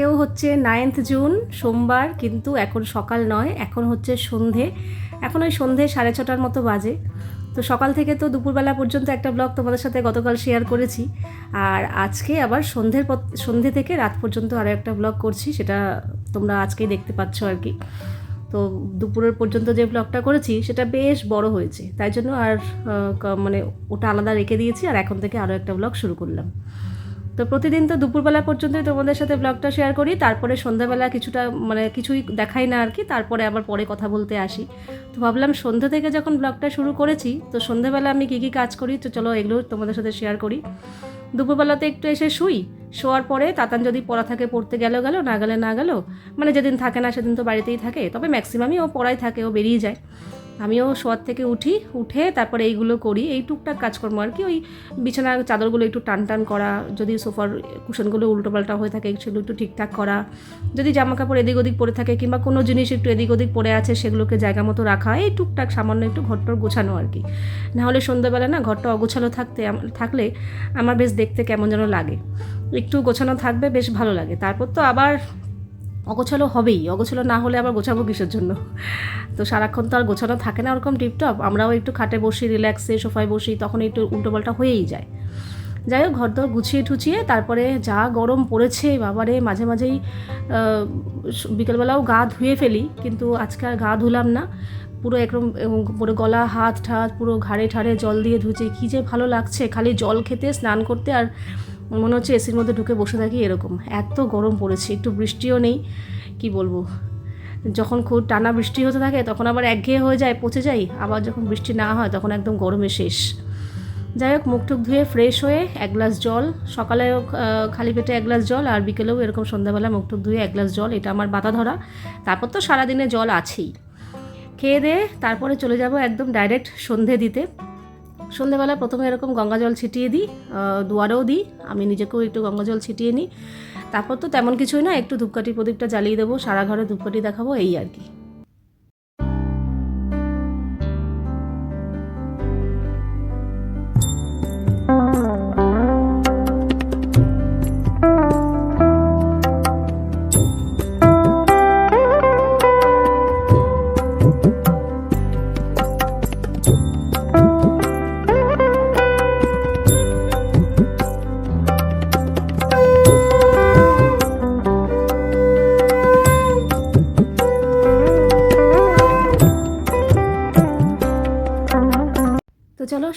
আজকেও হচ্ছে ninth June সোমবার, কিন্তু এখন সকাল নয়, এখন হচ্ছে সন্ধে। এখন ওই সন্ধে সাড়ে ছটার মতো বাজে। তো সকাল থেকে তো দুপুরবেলা পর্যন্ত একটা ব্লগ তোমাদের সাথে গতকাল শেয়ার করেছি। আর আজকে আবার সন্ধ্যের সন্ধে থেকে রাত পর্যন্ত আরও একটা ব্লগ করছি, সেটা তোমরা আজকেই দেখতে পাচ্ছ আর কি। তো দুপুরের পর্যন্ত যে ব্লগটা করেছি, সেটা বেশ বড় হয়েছে। তাই জন্য আর মানে ওটা আলাদা রেখে দিয়েছি, আর এখন থেকে আরও একটা ব্লগ শুরু করলাম। তো প্রতিদিন তো দুপুরবেলা পর্যন্তই তোমাদের সাথে ব্লগটা শেয়ার করি, তারপরে সন্ধ্যাবেলা কিছুটা মানে কিছুই দেখাই না আর কি, তারপরে আবার পরে কথা বলতে আসি। তো ভাবলাম সন্ধ্যা থেকে যখন ব্লগটা শুরু করেছি, তো সন্ধ্যাবেলা আমি কী কী কাজ করি, তো চলো এগুলো তোমাদের সাথে শেয়ার করি। দুপুরবেলাতে একটু এসে শুই। শোয়ার পরে তাতান যদি পড়া থাকে, পড়তে গেল গেল, না গেলে না গেল মানে যেদিন থাকে না সেদিন তো বাড়িতেই থাকে, তবে ম্যাক্সিমামই ও পড়াই থাকে, ও বেরিয়ে যায়। আমিও শোয়ার থেকে উঠি, উঠে তারপরে এইগুলো করি, এই টুকটাক কাজকর্ম আর কি, ওই বিছানার চাদরগুলো একটু টান টান করা, যদি সোফার কুশনগুলো উল্টোপাল্টা হয়ে থাকে, সেগুলো একটু ঠিকঠাক করা, যদি জামা কাপড় এদিক ওদিক পরে থাকে, কিংবা কোনো জিনিস একটু এদিক ওদিক পড়ে আছে, সেগুলোকে জায়গা মতো রাখা, এই টুকটাক সামান্য একটু ঘরটর গোছানো আর কি। নাহলে সন্ধ্যাবেলা না ঘরটা অগোছালো থাকতে, থাকলে আমার বেশ দেখতে কেমন যেন লাগে। একটু গোছানো থাকবে, বেশ ভালো লাগে। তারপর তো আবার অগোছালো হবেই। অগোছালো না হলে আবার গোছাবো কিসের জন্য? তো সারাক্ষণ তো আর গোছানো থাকে না ওরকম টিপটপ। আমরাও একটু খাটে বসি রিল্যাক্সে সোফায় বসি, তখন একটু উল্টোপাল্টা হয়েই যায়। যাই হোক ঘর দর গুছিয়ে টুছিয়ে তারপরে যা গরম পড়েছে, বাবারে, মাঝে মাঝেই বিকেলবেলাও গা ধুয়ে ফেলি, কিন্তু আজকে আর গা ধুলাম না। পুরো একদম পুরো গলা হাত ঠাত পুরো ঘাড়ে ঠাড়ে জল দিয়ে ধুয়েছি। কী যে ভালো লাগছে খালি জল খেতে স্নান করতে আর মনে হচ্ছে এসির মধ্যে ঢুকে বসে থাকি এরকম। এত গরম পড়েছে একটু বৃষ্টিও নেই কি বলব? যখন খুব টানা বৃষ্টি হতে থাকে তখন আবার একঘেয়ে হয়ে যায় পচে যাই আবার যখন বৃষ্টি না হয় তখন একদম গরমে শেষ। যাই হোক মুখ টুক ধুয়ে ফ্রেশ হয়ে এক গ্লাস জল সকালেও আহ, খালি পেটে এক গ্লাস জল আর বিকেলেও এরকম সন্ধ্যাবেলা মুখ টুক ধুয়ে এক গ্লাস জল এটা আমার বাতা ধরা তারপর তো সারাদিনে জল আছেই। খেয়ে দিয়ে তারপরে চলে যাব একদম ডাইরেক্ট সন্ধে দিতে। সন্ধেবেলা প্রথমে এরকম গঙ্গা জল ছিটিয়ে দিই দুয়ারেও দিই, আমি নিজেকেও একটু গঙ্গা জল ছিটিয়ে নিই। তারপর তো তেমন কিছুই না, একটু ধূপকাঠি প্রদীপটা জ্বালিয়ে দেবো, সারা ঘরে ধূপকাঠি দেখাবো, এই আর কি।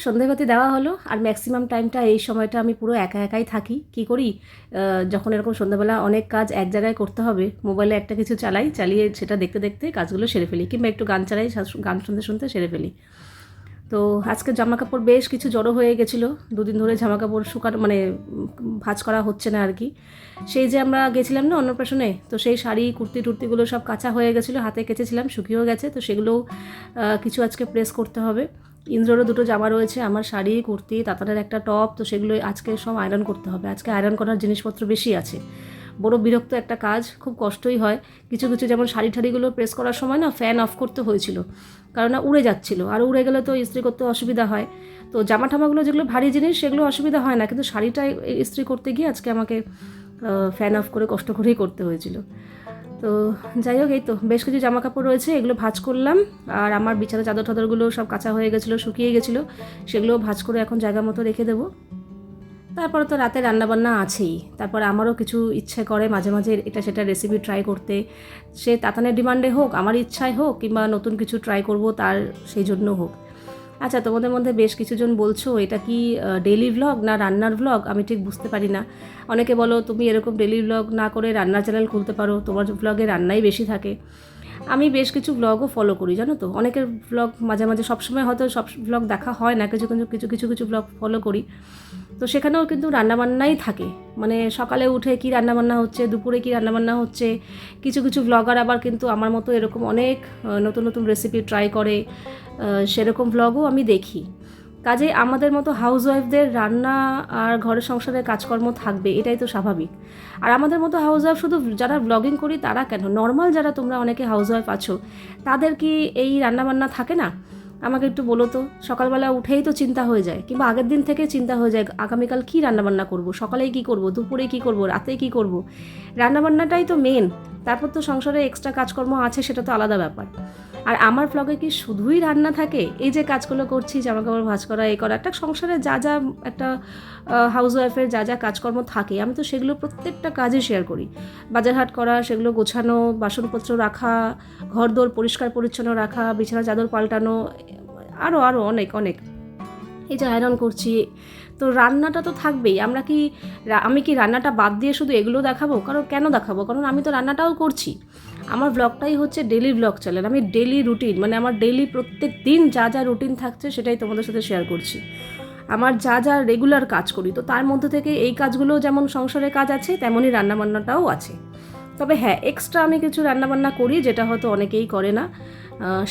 সন্ধেবাতি দেওয়া হলো, আর ম্যাক্সিমাম টাইমটা এই সময়টা আমি পুরো একা একাই থাকি। কি করি? যখন এরকম সন্ধ্যাবেলা অনেক কাজ এক জায়গায় করতে হবে মোবাইলে একটা কিছু চালাই, চালিয়ে সেটা দেখতে দেখতে কাজগুলো সেরে ফেলি, কিংবা একটু গান চালাই গান শুনতে শুনতে সেরে ফেলি। তো আজকে জামা কাপড় বেশ কিছু জড়ো হয়ে গেছিল। দুদিন ধরে জামা কাপড় শুকানো মানে ভাঁজ করা হচ্ছে না আর কি। সেই যে আমরা গেছিলাম না অন্নপ্রাশনে, তো সেই শাড়ি, কুর্তি টুর্তিগুলো সব কাঁচা হয়ে গেছিল, হাতে কেচেছিলাম, শুকিয়েও গেছে, তো সেগুলোও কিছু আজকে প্রেস করতে হবে। ইন্দ্ররও দুটো জামা রয়েছে, আমার শাড়ি, কুর্তি, তাতারের একটা টপ, তো সেগুলো আজকে সব আয়রন করতে হবে। আজকে আয়রন করার জিনিসপত্র বেশি আছে। বড় বিরক্ত একটা কাজ, খুব কষ্টই হয়। কিছু কিছু যেমন শাড়ি ঠাড়িগুলো প্রেস করার সময় না ফ্যান অফ করতে হয়েছিল, কারণ উড়ে যাচ্ছিল। আর উড়ে গেলে তো ইস্ত্রি করতে অসুবিধা হয়। তো জামা ঠামাগুলো যেগুলো ভারী জিনিস, সেগুলো অসুবিধা হয় না। কিন্তু শাড়িটা ইস্ত্রি করতে গিয়ে আজকে আমাকে ফ্যান অফ করে কষ্ট করেই করতে হয়েছিল। তো যাই হোক, এই তো বেশ কিছু জামা কাপড় রয়েছে, এগুলো ভাঁজ করলাম। আর আমার বিছানা চাদর টাদরগুলো সব কাঁচা হয়ে গেছিল, শুকিয়ে গেছিল। সেগুলো ভাঁজ করে এখন জায়গা মতো রেখে দেবো। তারপরে তো রাতে রান্নাবান্না আছেই। তারপর আমারও কিছু ইচ্ছে করে মাঝে মাঝে এটা সেটা রেসিপি ট্রাই করতে। সে তাতানের ডিমান্ডে হোক, আমার ইচ্ছায় হোক, কিংবা নতুন কিছু ট্রাই করব, তার সেই জন্য হোক। আচ্ছা তোমাদের মধ্যে বেশ কিছুজন বলছো, এটা কি ডেলি ভ্লগ না রান্নার ভ্লগ আমি ঠিক বুঝতে পারি না। অনেকে বলো, তুমি এরকম ডেলি ভ্লগ না করে রান্নার চ্যানেল খুলতে পারো, তোমার ভ্লগে রান্নাই বেশি থাকে। আমি বেশ কিছু ব্লগও ফলো করি, জানো তো? অনেকের ভ্লগ মাঝে মাঝে সবসময় হয়তো সব ভ্লগ দেখা হয় না, কিছু কিছু কিছু কিছু কিছু ভ্লগ ফলো করি। তো সেখানেও কিন্তু রান্নাবান্নাই থাকে। মানে সকালে উঠে কি রান্নাবান্না হচ্ছে, দুপুরে কি রান্নাবান্না হচ্ছে, কিছু কিছু ভ্লগার আবার কিন্তু আমার মতো এরকম অনেক নতুন নতুন রেসিপি ট্রাই করে সেরকম ভ্লগও আমি দেখি। কাজে আমাদের মতো হাউস ওয়াইফদের রান্না আর ঘরের সংসারের কাজকর্ম থাকবে, এটাই তো স্বাভাবিক। আর আমাদের মতো হাউস ওয়াইফ শুধু যারা ব্লগিং করি তারা কেন? নর্মাল যারা তোমরা অনেকে হাউস ওয়াইফ আছো, তাদের কি এই রান্নাবান্না থাকে না? আমাকে একটু বলো তো, সকালবেলা উঠেই তো চিন্তা হয়ে যায়, কিংবা আগের দিন থেকে চিন্তা হয়ে যায়, আগামীকাল কী রান্নাবান্না করব সকালে কি করব, দুপুরে কি করব রাতে কি করব। রান্নাবান্নাটাই তো মেন তারপর তো সংসারে এক্সট্রা কাজকর্ম আছে সেটা তো আলাদা ব্যাপার। আর আমার ব্লগে কি শুধুই রান্না থাকে? এই যে কাজগুলো করছি জামা কাপড় ভাঁজ করা এই করা একটা সংসারে যা যা, একটা হাউস ওয়াইফের যা যা কাজকর্ম থাকে, আমি তো সেগুলো প্রত্যেকটা কাজে শেয়ার করি। বাজারহাট করা, সেগুলো গোছানো, বাসনপত্র রাখা, ঘরদোর পরিষ্কার পরিচ্ছন্ন রাখা, বিছানা চাদর পাল্টানো আরও আরও অনেক অনেক। এই যে আয়রন করছি, তো রান্নাটা তো থাকবেই। আমরা কি আমি কি রান্নাটা বাদ দিয়ে শুধু এগুলো দেখাবো? কারণ কেন দেখাবো? কারণ আমি তো রান্নাটাও করছি। আমার ব্লগটাই হচ্ছে ডেলি ব্লগ চ্যানেল আমি ডেলি রুটিন মানে আমার ডেলি প্রত্যেক দিন যা যা রুটিন থাকছে সেটাই তোমাদের সাথে শেয়ার করছি। আমার যা যা রেগুলার কাজ করি, তো তার মধ্যে থেকে এই কাজগুলো যেমন সংসারের কাজ আছে, তেমনই রান্নাবান্নাটাও আছে। তবে হ্যাঁ এক্সট্রা আমি কিছু রান্নাবান্না করি, যেটা হয়তো অনেকেই করে না।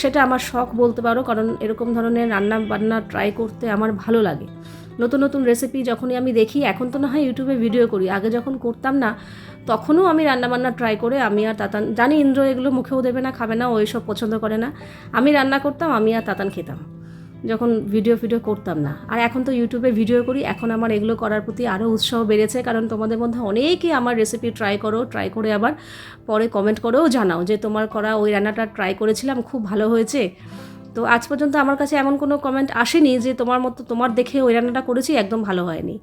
সেটা আমার শখ বলতে পারো, কারণ এরকম ধরনের রান্নাবান্না ট্রাই করতে আমার ভালো লাগে। নতুন নতুন রেসিপি যখনই আমি দেখি, এখন তো না হয় ইউটিউবে ভিডিও করি। আগে যখন করতাম না, তখনও আমি রান্নাবান্না ট্রাই করে আমি আর তাতান, জানি ইন্দ্র এগুলো মুখেও দেবে না, খাবে না, ও এসব পছন্দ করে না। আমি রান্না করতাম, আমি আর তাতান খেতাম, যখন ভিডিও ফিডিও করতাম না। আর এখন তো ইউটিউবে ভিডিও করি, এখন আমার এগুলো করার প্রতি আরও উৎসাহ বেড়েছে, কারণ তোমাদের মধ্যে অনেকেই আমার রেসিপি ট্রাই করো ট্রাই করে আবার পরে কমেন্ট করেও জানাও যে তোমার করা ওই রান্নাটা ট্রাই করেছিলাম, খুব ভালো হয়েছে। তো আজ পর্যন্ত আমার কাছে এমন কোনো কমেন্ট আসেনি যে তোমার মতো তোমার দেখে ওই রান্নাটা করেছি, একদম ভালো হয়নি।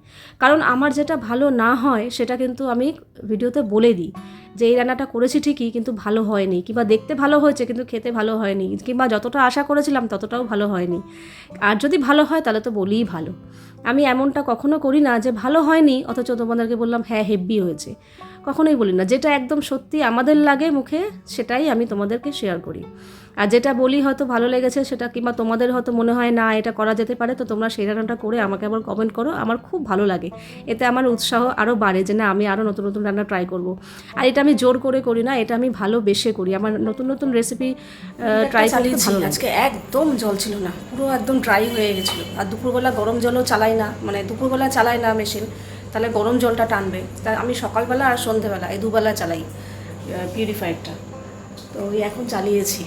কারণ আমার যেটা ভালো না হয়, সেটা কিন্তু আমি ভিডিওতে বলে দিই যে এই রান্নাটা করেছি ঠিকই, কিন্তু ভালো হয়নি। কিংবা দেখতে ভালো হয়েছে, কিন্তু খেতে ভালো হয়নি। কিংবা যতটা আশা করেছিলাম, ততটাও ভালো হয়নি। আর যদি ভালো হয়, তাহলে তো বলিই ভালো। আমি এমনটা কখনো করি না যে ভালো হয়নি, অথচ তোমাদেরকে বললাম হ্যাঁ হেব্বি হয়েছে। কখনোই বলি না। যেটা একদম সত্যি আমাদের লাগে মুখে সেটাই আমি তোমাদেরকে শেয়ার করি। আর যেটা বলি হয়তো ভালো লেগেছে সেটা কিংবা তোমাদের হয়তো মনে হয় না এটা করা যেতে পারে। তো তোমরা সেই রান্নাটা করে আমাকে আবার কমেন্ট করো। আমার খুব ভালো লাগে। এতে আমার উৎসাহ আরও বাড়ে যে না আমি আরও নতুন নতুন রান্না ট্রাই করব। আর এটা আমি জোর করে করি না এটা আমি ভালোবেসে করি। আমার নতুন নতুন রেসিপি ট্রাই করতে ভালো আজকে একদম জল ছিল না। পুরো একদম ড্রাই হয়ে গেছিল। আর দুপুরবেলা গরম জলও চালাই না। মানে দুপুরবেলা চালাই না মেশিন তাহলে গরম জলটা টানবে। তা আমি সকালবেলা আর সন্ধেবেলা, এই দুবেলা চালাই পিউরিফায়ারটা। তো এখন চালিয়েছি।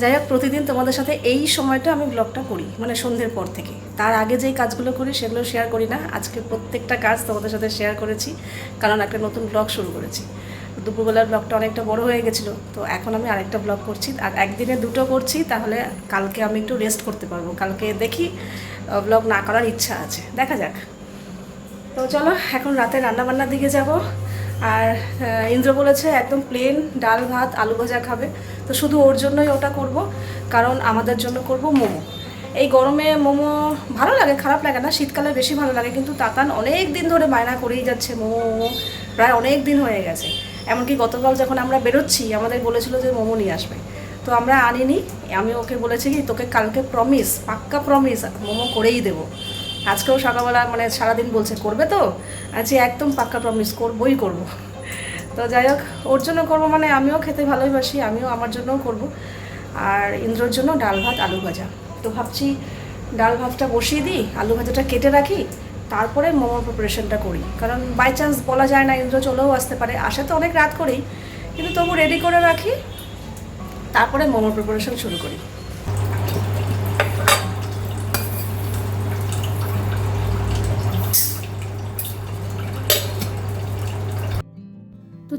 যাই হোক, প্রতিদিন তোমাদের সাথে এই সময়টা আমি ব্লগটা করি মানে সন্ধ্যের পর থেকে। তার আগে যেই কাজগুলো করি, সেগুলো শেয়ার করি না। আজকে প্রত্যেকটা কাজ তোমাদের সাথে শেয়ার করেছি, কারণ একটা নতুন ব্লগ শুরু করেছি। দুপুরবেলার ব্লগটা অনেকটা বড় হয়ে গেছিল, তো এখন আমি আরেকটা ব্লগ করছি। আর একদিনে দুটো করছি, তাহলে কালকে আমি একটু রেস্ট করতে পারব। কালকে দেখি ব্লগ না করার ইচ্ছা আছে। দেখা যাক। তো চলো, এখন রাতে রান্নাবান্নার দিকে যাব। আর ইন্দ্র বলেছে একদম প্লেন ডাল, ভাত, আলু ভাজা খাবে। তো শুধু ওর জন্যই ওটা করব, কারণ আমাদের জন্য করব মোমো। এই গরমে মোমো ভালো লাগে, খারাপ লাগে না, শীতকালে বেশি ভালো লাগে, কিন্তু তাতান অনেক দিন ধরে বায়না করেই যাচ্ছে মোমো মোমো, প্রায় অনেক দিন হয়ে গেছে। এমনকি গতকাল যখন আমরা বেরোচ্ছি, আমাদের বলেছিল যে মোমো নিয়ে আসবে। তো আমরা আনিনি, আমি ওকে বলেছি কি, তোকে কালকে প্রমিস পাক্কা প্রমিস মোমো করেই দেবো। আজকেও সকালবেলা মানে সারাদিন বলছে, করবে তো? আজকে একদম পাক্কা প্রমিস করবই করব। তো যাই হোক, ওর জন্য করব মানে আমিও খেতে ভালোবাসি, আমিও আমার জন্যও করব। আর ইন্দ্রর জন্য ডাল ভাত, আলু ভাজা। তো ভাবছি ডাল ভাতটা বসিয়ে দিই, আলু ভাজাটা কেটে রাখি, তারপরে মোমোর প্রিপারেশনটা করি। কারণ বাই চান্স বলা যায় না, ইন্দ্র চলেও আসতে পারে। আসে তো অনেক রাত করেই, কিন্তু তবু রেডি করে রাখি, তারপরে মোমোর প্রিপারেশন শুরু করি।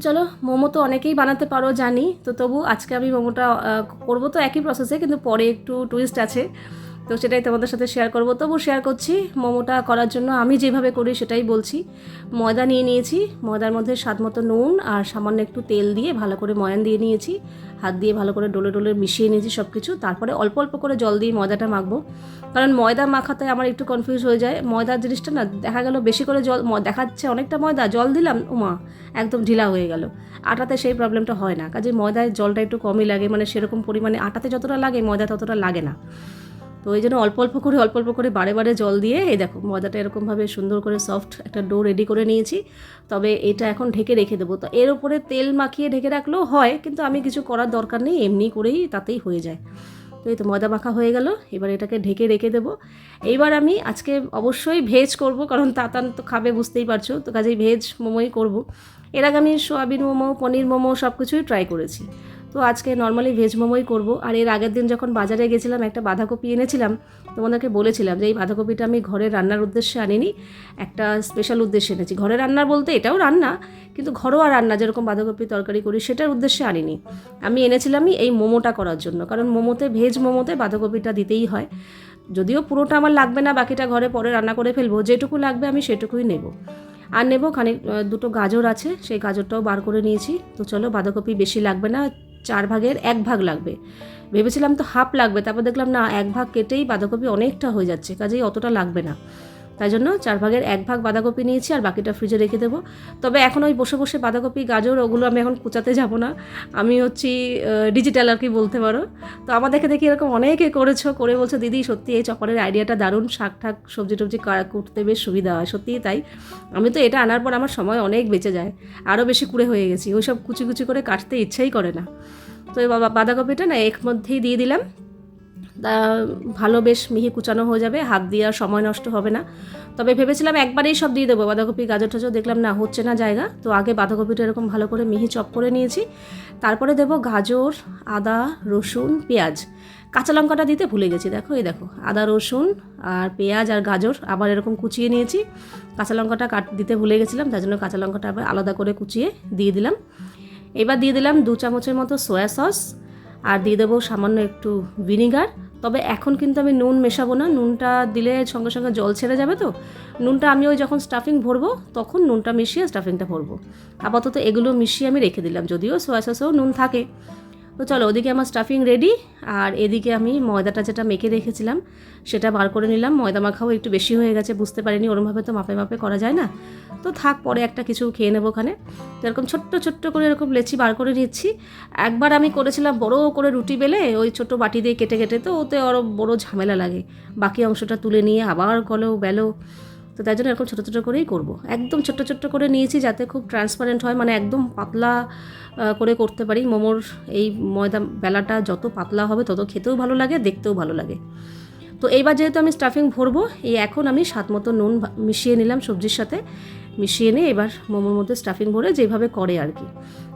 চলো, মোমো তো অনেকেই বানাতে পারো, জানি। তো তবু আজকে আমি মোমোটা করব তো একই প্রসেসে কিন্তু পরে একটু টুইস্ট আছে। তো সেটাই তোমাদের সাথে শেয়ার করব। তবু শেয়ার করছি, মোমোটা করার জন্য আমি যেভাবে করি সেটাই বলছি। ময়দা নিয়ে নিয়েছি, ময়দার মধ্যে স্বাদ মতো নুন আর সামান্য একটু তেল দিয়ে ভালো করে ময়ান দিয়ে নিয়েছি। হাত দিয়ে ভালো করে ডোলে ডোলে মিশিয়ে নিয়েছি সব কিছু তারপরে অল্প অল্প করে জল দিয়ে ময়দাটা মাখবো। কারণ ময়দা মাখাতে আমার একটু কনফিউজ হয়ে যায়। ময়দার জিনিসটা না, দেখা গেল বেশি করে জল দেখাচ্ছে অনেকটা ময়দা, জল দিলাম ওমা একদম ঢিলা হয়ে গেল। আটাতে সেই প্রবলেমটা হয় না। কাজে ময়দায় জলটা একটু কমই লাগে মানে সেরকম পরিমাণে আটাতে যতটা লাগে ময়দা ততটা লাগে না। তো ওই জন্য অল্প অল্প করে, অল্প অল্প করে বারে বারে জল দিয়ে, এই দেখো ময়দাটা এরকমভাবে সুন্দর করে সফট একটা ডো রেডি করে নিয়েছি। তবে এটা এখন ঢেকে রেখে দেবো। তো এর উপরে তেল মাখিয়ে ঢেকে রাখলেও হয়, কিন্তু আমি কিছু করার দরকার নেই, এমনি করেই তাতেই হয়ে যায়। তো এই তো ময়দা মাখা হয়ে গেল, এবার এটাকে ঢেকে রেখে দেবো। এইবার আমি আজকে অবশ্যই ভেজ করব, কারণ তাতান তো খাবে, বুঝতেই পারছ। তো কাজেই ভেজ মোমোই করব। এর আগে আমি সোয়াবিন মোমো, পনির মোমো সব কিছুই ট্রাই করেছি। তো আজকে নর্মালি ভেজ মোমোই করব। আর এর আগের দিন যখন বাজারে গেছিলাম, একটা বাঁধাকপি এনেছিলাম, তোমাদেরকে বলেছিলাম যে এই বাঁধাকপিটা আমি ঘরে রান্নার উদ্দেশ্যে আনিনি, একটা স্পেশাল উদ্দেশ্যে এনেছি। ঘরে রান্না বলতে এটাও রান্না, কিন্তু ঘরোয়া রান্না, যেরকম বাঁধাকপি তরকারি করি, সেটার উদ্দেশ্যে আনিনি। আমি এনেছিলামই এই মোমোটা করার জন্য, কারণ মোমোতে ভেজ মোমোতে বাঁধাকপিটা দিতেই হয়। যদিও পুরোটা আমার লাগবে না, বাকিটা ঘরে পরে রান্না করে ফেলব, যেটুকু লাগবে আমি সেটুকুই নেব। আর নেব খানিক দুটো গাজর আছে, সেই গাজরটাও বার করে নিয়েছি। তো চলো, বাঁধাকপি বেশি লাগবে না চার ভাগের এক ভাগ লাগবে। ভেবেছিলাম তো হাফ লাগবে, তারপর দেখলাম না, এক ভাগ কেটেই বাঁধাকপি অনেকটা হয়ে যাচ্ছে, কাজেই অতটা লাগবে না। তাই জন্য চার ভাগের এক ভাগ বাঁধাকপি নিয়েছি আর বাকিটা ফ্রিজে রেখে দেবো। তবে এখন ওই বসে বসে বাঁধাকপি, গাজর ওগুলো আমি এখন কুচাতে যাব না। আমি হচ্ছি ডিজিটাল আর কি বলতে পারো। তো আমার দেখে দেখি এরকম অনেকে করেছ, করে বলছো, দিদি, সত্যি এই চপারের আইডিয়াটা দারুণ। শাক ঠাক, সবজি টবজি করতে বেশ সুবিধা হয়। সত্যিই তাই। আমি তো এটা আনার পর আমার সময় অনেক বেঁচে যায়। আরও বেশি কুড়ে হয়ে গেছি। ওই সব কুচি কুচি করে কাটতে ইচ্ছাই করে না। তো বাঁধাকপিটা না এর মধ্যেই দিয়ে দিলাম। ভালো বেশ মিহি কুচানো হয়ে যাবে, হাত দিয়ে আর সময় নষ্ট হবে না। তবে ভেবেছিলাম একবারেই সব দিয়ে দেবো, বাঁধাকপি, গাজর টাজর দেখলাম না, হচ্ছে না জায়গা। তো আগে বাঁধাকপিটা এরকম ভালো করে মিহি চপ করে নিয়েছি। তারপরে দেবো গাজর, আদা, রসুন, পেঁয়াজ। কাঁচা লঙ্কাটা দিতে ভুলে গেছি, দেখো, এই দেখো, আদা, রসুন আর পেঁয়াজ আর গাজর আবার এরকম কুচিয়ে নিয়েছি। কাঁচা লঙ্কাটা কাট, দিতে ভুলে গেছিলাম, তার জন্য কাঁচা লঙ্কাটা আবার আলাদা করে কুচিয়ে দিয়ে দিলাম। এবার দিয়ে দিলাম দু চামচের মতো সয়া সস আর দিয়ে দেবো সামান্য একটু ভিনিগার। তবে এখন কিন্তু আমি নুন মেশাবো না, নুনটা দিলে সঙ্গে সঙ্গে জল ছেড়ে যাবে তো। নুনটা আমি ওই যখন স্টাফিং ভরবো, তখন নুনটা মিশিয়ে স্টাফিংটা ভরবো। আপাতত এগুলো মিশিয়ে আমি রেখে দিলাম, যদিও সোয়া সসেও নুন থাকে। তো চলো, ওদিকে আমার স্টাফিং রেডি আর এদিকে আমি ময়দাটা যেটা মেখে রেখেছিলাম, সেটা বার করে নিলাম। ময়দা মাখাও একটু বেশি হয়ে গেছে, বুঝতে পারিনি, ওরমভাবে তো মাপে মাপে করা যায় না। তো থাক, পরে একটা কিছু খেয়ে নেব ওখানে। তো এরকম ছোট্ট ছোট্ট করে এরকম লেচি বার করে নিচ্ছি। একবার আমি করেছিলাম বড় করে রুটি বেলে, ওই ছোট বাটি দিয়ে কেটে কেটে, তো ওতে আরও বড় ঝামেলা লাগে। বাকি অংশটা তুলে নিয়ে আবার গলো, বেলো। তো তাই জন্য এরকম ছোটো ছোটো করেই করব। একদম ছোট্ট ছোট্ট করে নিয়েছি যাতে খুব ট্রান্সপারেন্ট হয় মানে একদম পাতলা করে করতে পারি। মোমোর এই ময়দা বেলাটা যত পাতলা হবে তত খেতেও ভালো লাগে, দেখতেও ভালো লাগে। তো এইবার যেহেতু আমি স্টাফিং ভরবো, এই এখন আমি স্বাদ মতো নুন মিশিয়ে নিলাম সবজির সাথে। মিশিয়ে নিয়ে এবার মোমোর মধ্যে স্টাফিং ভরে যেভাবে করে আর কি।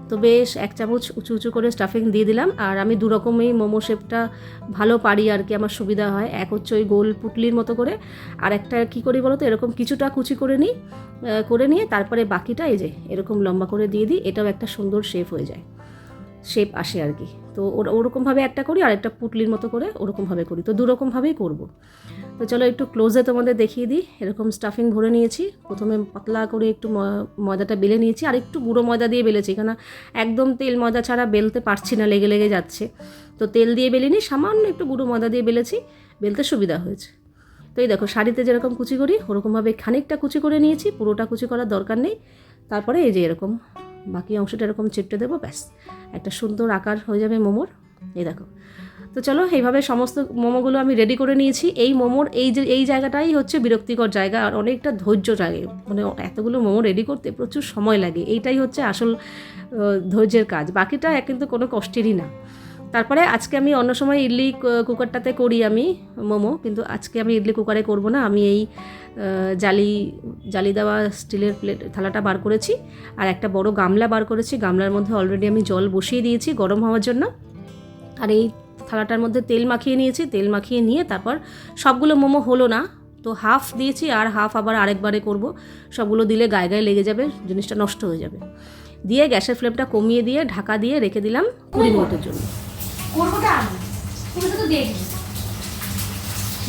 তো বেশ এক চামচ উঁচু উঁচু করে স্টাফিং দিয়ে দিলাম। আর আমি দু রকমই মোমো শেপটা ভালো পারি আর কি, আমার সুবিধা হয়। এক হচ্ছে ওই গোল পুটলির মতো করে, আর একটা কী করি বলো তো এরকম কিছুটা কুচি করে নিই করে নিয়ে তারপরে বাকিটা এই যে এরকম লম্বা করে দিয়ে দিই, এটাও একটা সুন্দর শেপ হয়ে যায়। শেপ আসে আর কি। তো ওর- ওরকমভাবে একটা করি আর একটা পুটলির মতো করে ওরকমভাবে করি। তো দুরকমভাবেই করব। তো চলো একটু ক্লোজে তোমাদের দেখিয়ে দিই। এরকম স্টাফিং ভরে নিয়েছি। প্রথমে পাতলা করে একটু ময়দাটা বেলে নিয়েছি। আর একটু গুঁড়ো ময়দা দিয়ে বেলেছি কেন একদম তেল ময়দা ছাড়া বেলতে পারছি না, লেগে লেগে যাচ্ছে। তো তেল দিয়ে বেলিনি সামান্য একটু গুঁড়ো ময়দা দিয়ে বেলেছি, বেলতে সুবিধা হয়েছে। তো এই দেখো, শাড়িতে যেরকম কুচি করি, ওরকমভাবে খানিকটা কুচি করে নিয়েছি, পুরোটা কুচি করার দরকার নেই। তারপরে এই যে এরকম, বাকি অংশটা এরকম চেপটে দেবো, ব্যাস। একটা সুন্দর আকার হয়ে যাবে মোমোর। এই দেখো তো চলো এইভাবে সমস্ত মোমোগুলো আমি রেডি করে নিয়েছি। এই মোমোর, এই যে, এই জায়গাটাই হচ্ছে বিরক্তিকর জায়গা আর অনেকটা ধৈর্য লাগে মানে এতগুলো মোমো রেডি করতে প্রচুর সময় লাগে। এইটাই হচ্ছে আসল ধৈর্যের কাজ। বাকিটা কিন্তু কোনো কষ্টেরই না। তারপরে আজকে আমি অন্য সময় ইডলি কুকারটাতে করি আমি মোমো, কিন্তু আজকে আমি ইডলি কুকারে করব না। আমি এই জালি জালি দেওয়া স্টিলের প্লেট, থালাটা বার করেছি। আর একটা বড় গামলা বার করেছি। গামলার মধ্যে অলরেডি আমি জল বসিয়ে দিয়েছি গরম হওয়ার জন্য। আর এই থালাটার মধ্যে তেল মাখিয়ে নিয়েছি, তেল মাখিয়ে নিয়ে তারপর সবগুলো মোমো হলো না। তো হাফ দিয়েছি আর হাফ আবার আরেকবারে করব। সবগুলো দিলে গায়ে গায়ে লেগে যাবে, জিনিসটা নষ্ট হয়ে যাবে। দিয়ে গ্যাসের ফ্লেমটা কমিয়ে দিয়ে ঢাকা দিয়ে রেখে দিলাম কুড়ি মিনিটের জন্য।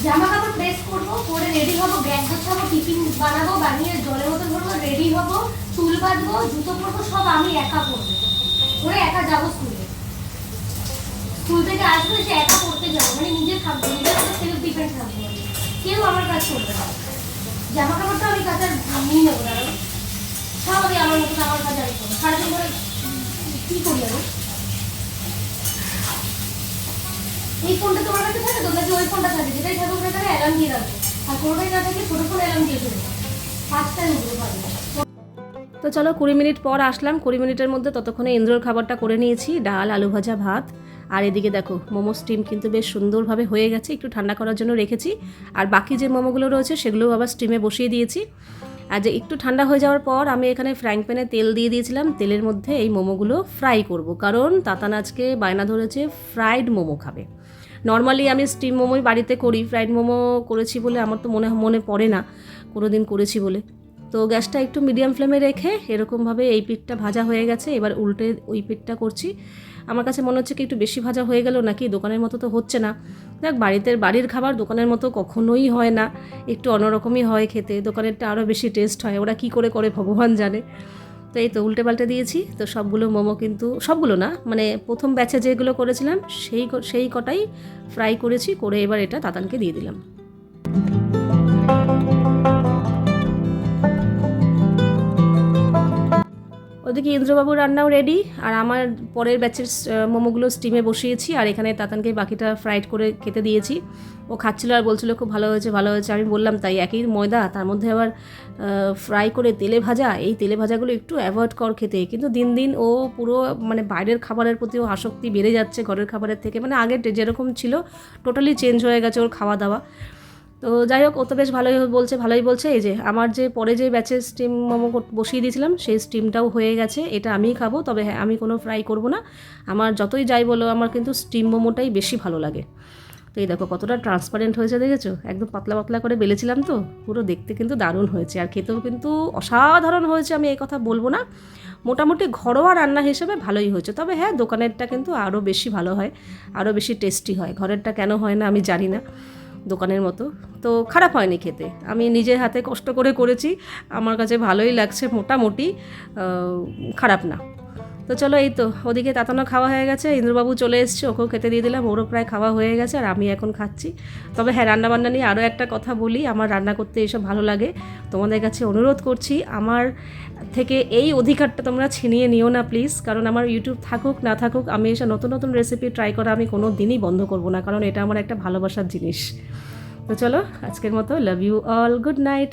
জামা কাপড় প্রেস করব, করে রেডি হব ব্যাগ গোছাবো টিফিন বানাবো, বানিয়ে জলের বোতল ভরবো রেডি হব, চুল বাঁধবো, জুতো পরবো, সব আমি একা করব করে একা যাব স্কুলে স্কুল থেকে আসব এসে একা পড়তে যাব। মানে নিজে থাকব, নিজের উপর সেলফ ডিপেন্ড থাকব। কেউ আমার কাজ করবে না। জামা কাপড়টা আমি কাছে নিয়ে নেব দাঁড়াও সব আমি আমার মতন আমার কাছে আমি করব সারাদিন ধরে কি করি আমি? এই ফোনটা তোমার কাছে থাকে তো? নাকি ওই ফোনটা থাকে? যেটাই থাকুক না কেন অ্যালার্ম দিয়ে রাখব। আর কোনোটাই না থাকে ছোটো ফোন অ্যালার্ম দিয়ে ফেলব পাঁচটায় উঠবো পারব তো চলো কুড়ি মিনিট পর আসলাম। কুড়ি মিনিটের মধ্যে ততক্ষণে ইন্দ্রর খাবারটা করে নিয়েছি। ডাল, আলু ভাজা, ভাত। আর এদিকে দেখো মোমো স্টিম কিন্তু বেশ সুন্দরভাবে হয়ে গেছে, একটু ঠান্ডা করার জন্য রেখেছি। আর বাকি যে মোমোগুলো রয়েছে, সেগুলোও আবার স্টিমে বসিয়ে দিয়েছি। আর যে একটু ঠান্ডা হয়ে যাওয়ার পর আমি এখানে ফ্রাইং প্যানে তেল দিয়ে দিয়েছিলাম, তেলের মধ্যে এই মোমোগুলো ফ্রাই করব। কারণ তাতান আজকে বায়না ধরেছে ফ্রাইড মোমো খাবে। নর্মালি আমি স্টিম মোমোই বাড়িতে করি ফ্রাইড মোমো করেছি বলে আমার তো মনে মনে পড়ে না কোনো দিন করেছি বলে। তো গ্যাসটা একটু মিডিয়াম ফ্লেমে রেখে এরকমভাবে এই পিঠটা ভাজা হয়ে গেছে, এবার উল্টে ওই পিঠটা করছি। আমার কাছে মনে হচ্ছে কি একটু বেশি ভাজা হয়ে গেল নাকি? দোকানের মতো তো হচ্ছে না। দেখ বাড়িতে, বাড়ির খাবার দোকানের মতো কখনোই হয় না। একটু অন্যরকমই হয় খেতে। দোকানেরটা আরও বেশি টেস্ট হয়। ওরা কী করে করে, ভগবান জানে। তো এই তো উল্টে পাল্টে দিয়েছি। তো সবগুলো মোমো কিন্তু, সবগুলো না মানে প্রথম ব্যাচে যেগুলো করেছিলাম, সেই সেই কটাই ফ্রাই করেছি, করে এবার এটা তাতানকে দিয়ে দিলাম। ওদিকে ইন্দ্রবাবুর রান্নাও রেডি আর আমার পরের ব্যাচের মোমোগুলো স্টিমে বসিয়েছি, আর এখানে তাতানকে বাকিটা ফ্রাইড করে খেতে দিয়েছি। ও খাচ্ছিল আর বলছিল, খুব ভালো হয়েছে ভালো হয়েছে। আমি বললাম, তাই একই ময়দা, তার মধ্যে আবার ফ্রাই করে তেলে ভাজা, এই তেলে ভাজাগুলো একটু অ্যাভয়েড কর খেতে। কিন্তু দিন দিন ও পুরো মানে বাইরের খাবারের প্রতি ও আসক্তি বেড়ে যাচ্ছে, ঘরের খাবারের থেকে। মানে আগে যেরকম ছিল টোটালি চেঞ্জ হয়ে গেছে ওর খাওয়া দাওয়া তো যাই হোক, ও তো বেশ ভালোই বলছে ভালোই বলছে। এই যে, আমার যে পরে যে ব্যাচের স্টিম মোমো বসিয়ে দিয়েছিলাম, সেই স্টিমটাও হয়ে গেছে। এটা আমিই খাব, তবে হ্যাঁ আমি কোনো ফ্রাই করব না। আমার যতই যাই বলো, আমার কিন্তু স্টিম মোমোটাই বেশি ভালো লাগে। তো এই দেখো, কতটা ট্রান্সপারেন্ট হয়েছে, দেখেছ? একদম পাতলা পাতলা করে বেলেছিলাম তো, পুরো দেখতে কিন্তু দারুণ হয়েছে। আর খেতেও কিন্তু অসাধারণ হয়েছে, আমি এই কথা বলব না। মোটামুটি ঘরোয়া রান্না হিসেবে ভালোই হয়েছে। তবে হ্যাঁ দোকানেরটা কিন্তু আরও বেশি ভালো হয় আরও বেশি টেস্টি হয়। ঘরেরটা কেন হয় না, আমি জানি না। দোকানের মতো। তো খারাপ হয়নি খেতে। আমি নিজের হাতে কষ্ট করে করেছি। আমার কাছে ভালোই লাগছে মোটামুটি খারাপ না। তো চলো এই তো, ওদিকে তাতানো খাওয়া হয়ে গেছে। ইন্দ্রবাবু চলে এসছে, ওকেও খেতে দিয়ে দিলাম। ওরও প্রায় খাওয়া হয়ে গেছে আর আমি এখন খাচ্ছি। তবে হ্যাঁ রান্নাবান্না নিয়ে আরও একটা কথা বলি। আমার রান্না করতে এসব ভালো লাগে। তোমাদের কাছে অনুরোধ করছি, আমার থেকে এই অধিকারটা তোমরা ছিনিয়ে নিও না প্লিজ কারণ আমার ইউটিউব থাকুক, না থাকুক, আমি এসে নতুন নতুন রেসিপি ট্রাই করা আমি কোনো দিনই বন্ধ করব না, কারণ এটা আমার একটা ভালোবাসার জিনিস। তো চলো, আজকের মতো love you all good night